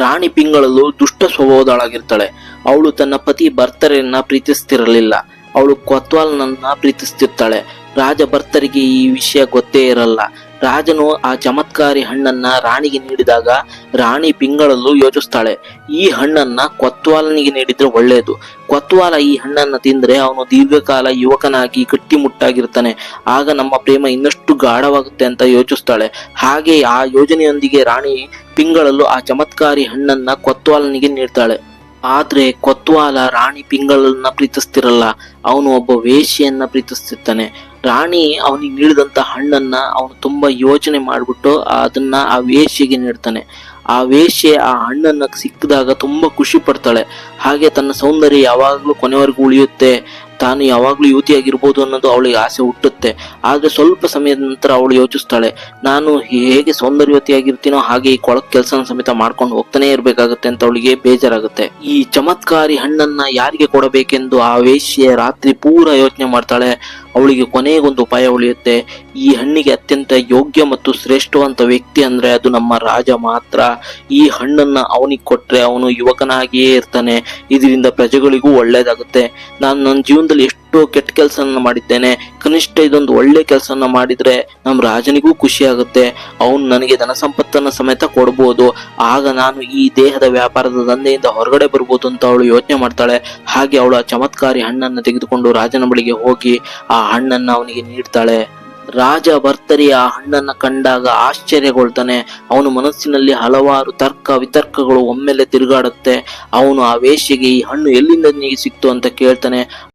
ರಾಣಿ ಪಿಂಗಳಲು ದುಷ್ಟ ಸ್ವಭಾವದಳಾಗಿರ್ತಾಳೆ ಅವಳು ತನ್ನ ಪತಿ ಭರ್ತರನ್ನ ಪ್ರೀತಿಸ್ತಿರಲಿಲ್ಲ. ಅವಳು ಕೊತ್ವಾಲ್ನನ್ನ ಪ್ರೀತಿಸ್ತಿರ್ತಾಳೆ. ರಾಜ ಭರ್ತರಿಗೆ ಈ ವಿಷಯ ಗೊತ್ತೇ ಇರಲ್ಲ. ರಾಜನು ಆ ಚಮತ್ಕಾರಿ ಹಣ್ಣನ್ನ ರಾಣಿಗೆ ನೀಡಿದಾಗ ರಾಣಿ ಪಿಂಗಳಲ್ಲೂ ಯೋಚಿಸ್ತಾಳೆ, ಈ ಹಣ್ಣನ್ನ ಕೊತ್ವಾಲನಿಗೆ ನೀಡಿದ್ರೆ ಒಳ್ಳೆಯದು ಕೊತ್ವಾಲ ಈ ಹಣ್ಣನ್ನ ತಿಂದ್ರೆ ಅವನು ದೀರ್ಘಕಾಲ ಯುವಕನಾಗಿ ಗಟ್ಟಿಮುಟ್ಟಾಗಿರ್ತಾನೆ. ಆಗ ನಮ್ಮ ಪ್ರೇಮ ಇನ್ನಷ್ಟು ಗಾಢವಾಗುತ್ತೆ ಅಂತ ಯೋಚಿಸ್ತಾಳೆ. ಹಾಗೆ ಆ ಯೋಜನೆಯೊಂದಿಗೆ ರಾಣಿ ಪಿಂಗಳಲ್ಲೂ ಆ ಚಮತ್ಕಾರಿ ಹಣ್ಣನ್ನ ಕೊತ್ವಾಲನಿಗೆ ನೀಡ್ತಾಳೆ. ಆದ್ರೆ ಕೊತ್ವಾಲ ರಾಣಿ ಪಿಂಗಳನ್ನ ಪ್ರೀತಿಸ್ತಿರಲ್ಲ, ಅವನು ಒಬ್ಬ ವೇಶ್ಯೆಯನ್ನ ಪ್ರೀತಿಸ್ತಿರ್ತಾನೆ. ರಾಣಿ ಅವನಿಗೆ ನೀಡಿದಂತ ಹಣ್ಣನ್ನ ಅವನು ತುಂಬಾ ಯೋಚನೆ ಮಾಡಿಬಿಟ್ಟು ಅದನ್ನ ಆ ವೇಶ್ಯೆಗೆ ನೀಡ್ತಾನೆ. ಆ ವೇಶ್ಯೆ ಆ ಹಣ್ಣನ್ನು ಸಿಕ್ಕಿದಾಗ ತುಂಬಾ ಖುಷಿ ಪಡ್ತಾಳೆ. ಹಾಗೆ ತನ್ನ ಸೌಂದರ್ಯ ಯಾವಾಗಲೂ ಕೊನೆವರೆಗೂ ಉಳಿಯುತ್ತೆ. ತಾನು ಯಾವಾಗಲೂ ಯುವತಿಯಾಗಿರ್ಬೋದು ಅನ್ನೋದು ಅವಳಿಗೆ ಆಸೆ ಹುಟ್ಟುತ್ತೆ. ಆದರೆ ಸ್ವಲ್ಪ ಸಮಯದ ನಂತರ ಅವಳು ಯೋಚಿಸ್ತಾಳೆ, ನಾನು ಹೇಗೆ ಸೌಂದರ್ಯವತಿಯಾಗಿರ್ತೀನೋ ಹಾಗೆ ಈ ಕೊಳಕ್ ಕೆಲಸ ಸಮೇತ ಮಾಡ್ಕೊಂಡು ಹೋಗ್ತಾನೆ ಇರಬೇಕಾಗುತ್ತೆ ಅಂತ ಅವಳಿಗೆ ಬೇಜಾರಾಗುತ್ತೆ. ಈ ಚಮತ್ಕಾರಿ ಹಣ್ಣನ್ನ ಯಾರಿಗೆ ಕೊಡಬೇಕೆಂದು ಆ ವೇಶ್ಯೆ ರಾತ್ರಿ ಪೂರ ಯೋಚನೆ ಮಾಡ್ತಾಳೆ. ಅವಳಿಗೆ ಕೊನೆಗೊಂದು ಉಪಾಯ ಉಳಿಯುತ್ತೆ, ಈ ಹಣ್ಣಿಗೆ ಅತ್ಯಂತ ಯೋಗ್ಯ ಮತ್ತು ಶ್ರೇಷ್ಠವಂತ ವ್ಯಕ್ತಿ ಅಂದ್ರೆ ಅದು ನಮ್ಮ ರಾಜ ಮಾತ್ರ. ಈ ಹಣ್ಣನ್ನ ಅವನಿಗೆ ಕೊಟ್ರೆ ಅವನು ಯುವಕನಾಗಿಯೇ ಇರ್ತಾನೆ, ಇದರಿಂದ ಪ್ರಜೆಗಳಿಗೂ ಒಳ್ಳೇದಾಗುತ್ತೆ. ನಾನು ನನ್ನ ಜೀವನದಲ್ಲಿ ಎಷ್ಟೋ ಕೆಟ್ಟ ಕೆಲಸನ ಮಾಡಿದ್ದೇನೆ. ಕನಿಷ್ಠ ಇದೊಂದು ಒಳ್ಳೆ ಕೆಲಸನ ಮಾಡಿದ್ರೆ ನಮ್ಮ ರಾಜನಿಗೂ ಖುಷಿ ಆಗುತ್ತೆ. ಅವನು ನನಗೆ ಧನ ಸಂಪತ್ತನ್ನ ಸಮೇತ ಕೊಡ್ಬೋದು. ಆಗ ನಾನು ಈ ದೇಹದ ವ್ಯಾಪಾರದ ದಂಧೆಯಿಂದ ಹೊರಗಡೆ ಬರ್ಬೋದು ಅಂತ ಅವಳು ಯೋಚನೆ ಮಾಡ್ತಾಳೆ. ಹಾಗೆ ಅವಳು ಚಮತ್ಕಾರಿ ಹಣ್ಣನ್ನು ತೆಗೆದುಕೊಂಡು ರಾಜನ ಬಳಿಗೆ ಹೋಗಿ ಆ ಹಣ್ಣನ್ನ ಅವನಿಗೆ ನೀಡ್ತಾಳೆ. ರಾಜ ಭರ್ತರಿ ಆ ಹಣ್ಣನ್ನ ಕಂಡಾಗ ಆಶ್ಚರ್ಯಗೊಳ್ತಾನೆ. ಅವನು ಮನಸ್ಸಿನಲ್ಲಿ ಹಲವಾರು ತರ್ಕ ವಿತರ್ಕಗಳು ಒಮ್ಮೆಲೆ ತಿರುಗಾಡುತ್ತೆ. ಅವನು ಆ ವೇಷಿಗೆ ಈ ಹಣ್ಣು ಎಲ್ಲಿಂದ ಸಿಕ್ತು ಅಂತ ಕೇಳ್ತಾನೆ.